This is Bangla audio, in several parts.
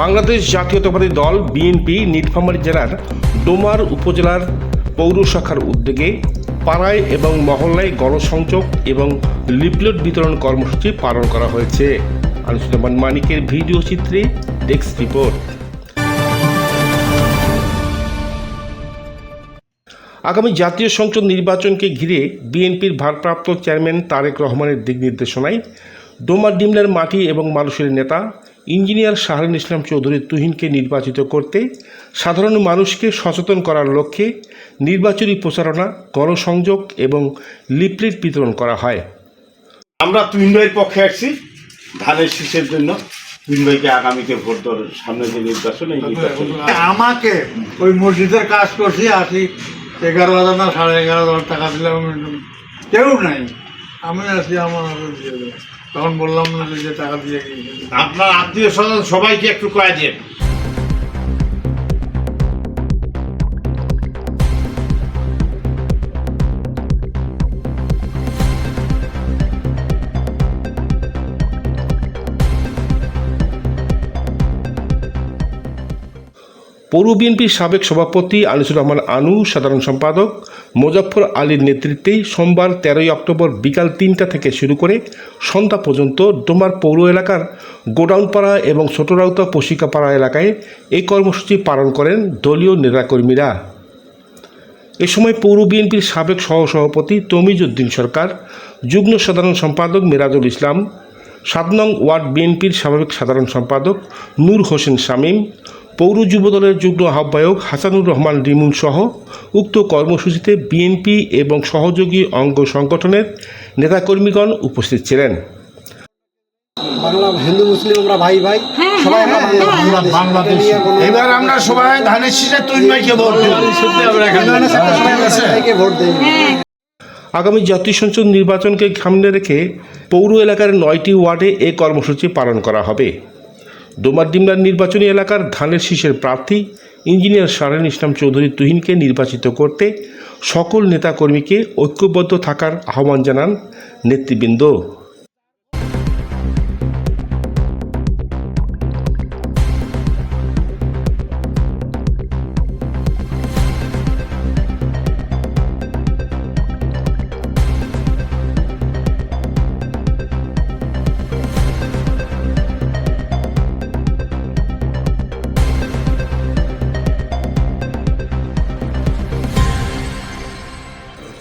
বাংলাদেশ জাতীয়তাবাদী দল বিএনপি নীলফামারী জেলার ডোমার উপজেলার পৌর শাখার উদ্যোগে পাড়ায় এবং মহল্লায় গণসংযোগ এবং লিপলেট বিতরণ কর্মসূচি পালন করা হয়েছে। আলোচনা মানিকের ভিডিও চিত্রে ডেস্ক রিপোর্ট। আগামী জাতীয় সংসদ নির্বাচনকে ঘিরে বিএনপির ভারপ্রাপ্ত চেয়ারম্যান তারেক রহমানের দিক নির্দেশনায় ডোমার ডিমলার মাটি এবং মানুষের নেতা ইঞ্জিনিয়ার শাহরুল ইসলাম চৌধুরী তুহিনকে নির্বাচিত করতে সাধারণ মানুষকে সচেতন করার লক্ষ্যে নির্বাচনী প্রচারণা গণসংযোগ এবং লিফলেট বিতরণ করা হয়। আমরা তুইন ভাইয়ের পক্ষে আসছি ধানের শীষের জন্য। তুইন ভাইকে আগামীতে ভোট দেওয়ার সামনে যে নির্বাচন এই নির্বাচন। আমাকে ওই মসজিদের কাজ করছি আসি এগারো হাজার না সাড়ে এগারো হাজার টাকা দিলাম কেউ নাই। আমি আছি আমার দিয়ে তখন বললাম না যে টাকা দিয়ে আপনার আত্মীয় স্বজন সবাইকে একটু কয়ে দেন পৌর বিএনপির সাবেক সভাপতি আনিসুর রহমান আনু, সাধারণ সম্পাদক মোজাফফর আলীর নেতৃত্বে সোমবার তেরোই অক্টোবর বিকাল তিনটা থেকে শুরু করে সন্ধ্যা পর্যন্ত ডোমার পৌর এলাকার গোডাউনপাড়া এবং ছোটরাউতা পশিকাপাড়া এলাকায় এই কর্মসূচি পালন করেন দলীয় নেতাকর্মীরা। এ সময় পৌর বিএনপির সাবেক সহসভাপতি তমিজ উদ্দিন সরকার, যুগ্ম সাধারণ সম্পাদক মিরাজুল ইসলাম, সাত নং ওয়ার্ড বিএনপির সাবেক সাধারণ সম্পাদক নূর হোসেন শামীম পৌর যুবদলের যুগ্ম আহ্বায়ক হাসানুর রহমান রিমুন সহ উক্ত কর্মসূচিতে বিএনপি এবং সহযোগী অঙ্গ সংগঠনের নেতাকর্মীগণ উপস্থিত ছিলেন। বাংলা হিন্দু মুসলিম আমরা ভাই ভাই। সবাই আমরা বাংলাদেশ। এবার আমরা সবাই ধানের শীষে তুইন ভাইকে ভোট দেব। আগামী জাতীয় সংসদ নির্বাচনকে সামনে রেখে পৌর এলাকার নয়টি ওয়ার্ডে এ কর্মসূচি পালন করা হবে। ডোমারডিমলার নির্বাচনী এলাকার ধানের শীষের প্রার্থী ইঞ্জিনিয়ার সারেন ইসলাম চৌধুরী তুহিনকে নির্বাচিত করতে সকল নেতাকর্মীকে ঐক্যবদ্ধ থাকার আহ্বান জানান নেতৃবৃন্দ।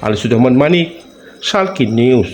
আলিসুর রহমান মানিক সালকি নিউজ